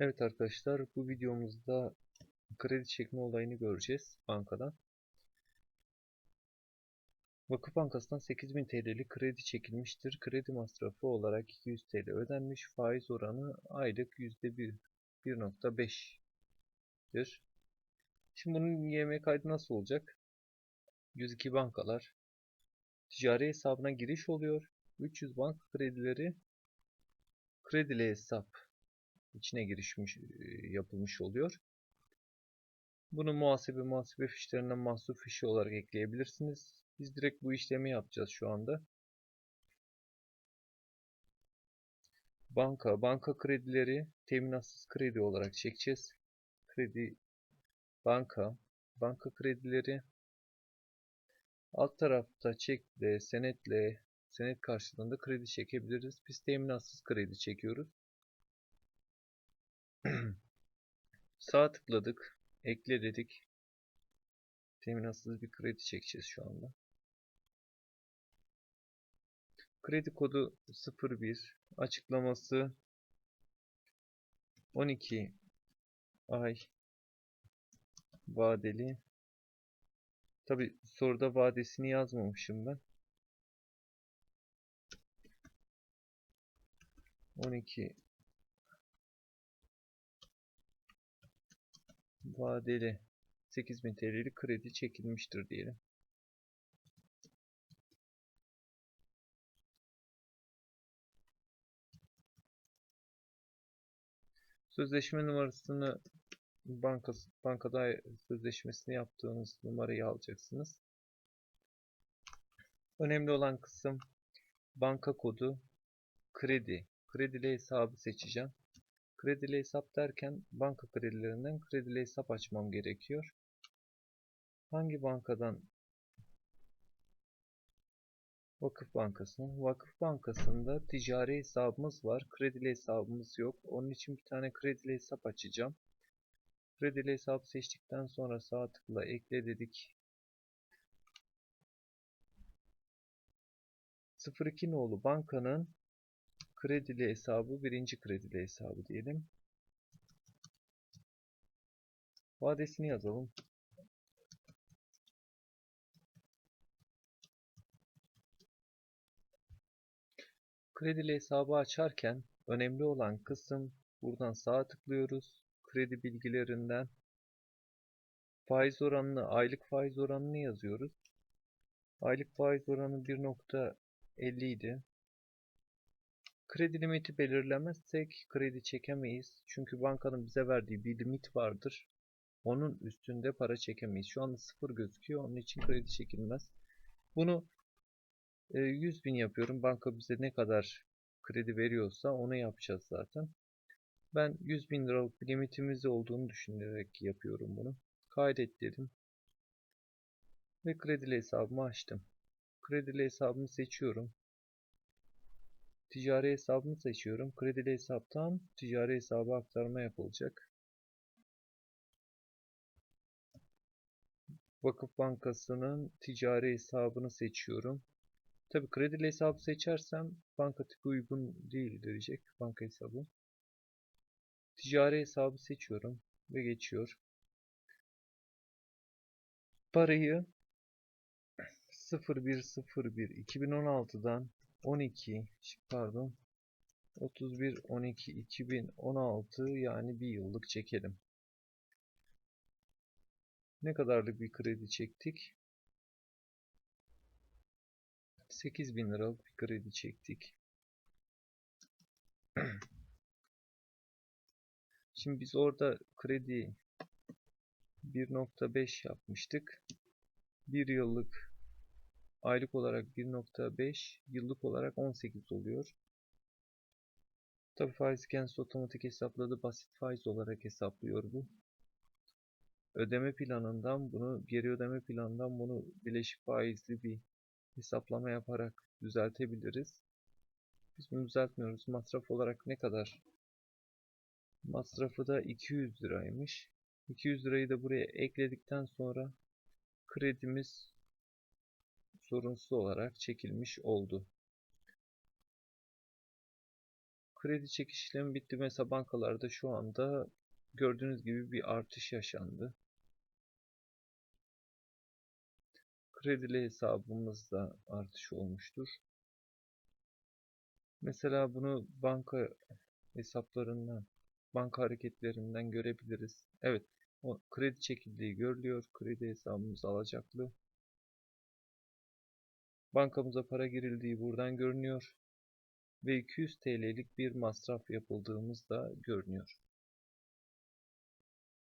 Evet arkadaşlar bu videomuzda kredi çekme olayını göreceğiz bankadan. Vakıf Bankası'ndan 8000 TL'lik kredi çekilmiştir. Kredi masrafı olarak 200 TL ödenmiş. Faiz oranı aylık %1 1.5'tir. Şimdi bunun YM kaydı nasıl olacak? 102 bankalar ticari hesabına giriş oluyor. 300 banka kredileri kredili hesap içine girişmiş yapılmış oluyor. Bunu muhasebe muhasebe fişlerinden mahsur fişi olarak ekleyebilirsiniz. Biz direkt bu işlemi yapacağız şu anda. Banka, banka kredileri teminatsız kredi olarak çekeceğiz. Kredi, banka, banka kredileri alt tarafta çekle, senetle, senet karşılığında kredi çekebiliriz. Biz teminatsız kredi çekiyoruz. Sağ tıkladık. Ekle dedik. Teminatsız bir kredi çekeceğiz şu anda. Kredi kodu 01 açıklaması 12 ay vadeli Tabi soruda vadesini yazmamışım ben. 12 vadeli 8000 TL'lik kredi çekilmiştir diyelim. Sözleşme numarasını bankası, bankada sözleşmesini yaptığınız numarayı alacaksınız. Önemli olan kısım banka kodu, kredi. Kredili hesabı seçeceğim. Kredili hesap derken banka kredilerinden kredili hesap açmam gerekiyor. Hangi bankadan? Vakıf Bankası'nın. Vakıf Bankası'nda ticari hesabımız var. Kredili hesabımız yok. Onun için bir tane kredili hesap açacağım. Kredili hesabı seçtikten sonra sağ tıkla ekle dedik. 02 nolu bankanın kredili hesabı birinci kredili hesabı diyelim. Vadesini yazalım. Kredili hesabı açarken önemli olan kısım buradan sağa tıklıyoruz. Kredi bilgilerinden faiz oranını, aylık faiz oranını yazıyoruz. Aylık faiz oranı 1.50 idi. Kredi limiti belirlemezsek kredi çekemeyiz. Çünkü bankanın bize verdiği bir limit vardır. Onun üstünde para çekemeyiz. Şu anda sıfır gözüküyor. Onun için kredi çekilmez. Bunu 100 bin yapıyorum. Banka bize ne kadar kredi veriyorsa onu yapacağız zaten. Ben 100 bin liralık bir limitimiz olduğunu düşünerek yapıyorum bunu. Kaydet dedim. Ve kredili hesabımı açtım. Kredili hesabımı seçiyorum. Ticari hesabımı seçiyorum. Kredili hesaptan ticari hesaba aktarma yapılacak. Vakıf Bankası'nın ticari hesabını seçiyorum. Tabi kredili hesabı seçersem banka tipi uygun değil diyecek banka hesabı. Ticari hesabı seçiyorum ve geçiyor. Parayı 0101 2016'dan 12 pardon 31 12 2016 yani bir yıllık çekelim. Ne kadarlık bir kredi çektik? 8000 liralık bir kredi çektik. Şimdi biz orada kredi 1.5 yapmıştık. Bir yıllık aylık olarak 1.5 yıllık olarak 18 oluyor. Tabi faiz kendisi otomatik hesapladı. Basit faiz olarak hesaplıyor bu. Ödeme planından bunu geri ödeme planından bunu bileşik faizli bir hesaplama yaparak düzeltebiliriz. Biz bunu düzeltmiyoruz. Masraf olarak ne kadar Masrafı da 200 liraymış. 200 lirayı da buraya ekledikten sonra kredimiz sorunsuz olarak çekilmiş oldu. Kredi çekiş işlemi bitti. Mesela bankalarda şu anda gördüğünüz gibi bir artış yaşandı. Kredili hesabımızda artış olmuştur. Mesela bunu banka hesaplarından, banka hareketlerinden görebiliriz. Evet, o kredi çekildiği görülüyor. Kredi hesabımız alacaklı. Bankamıza para girildiği buradan görünüyor. Ve 200 TL'lik bir masraf yapıldığımız da görünüyor.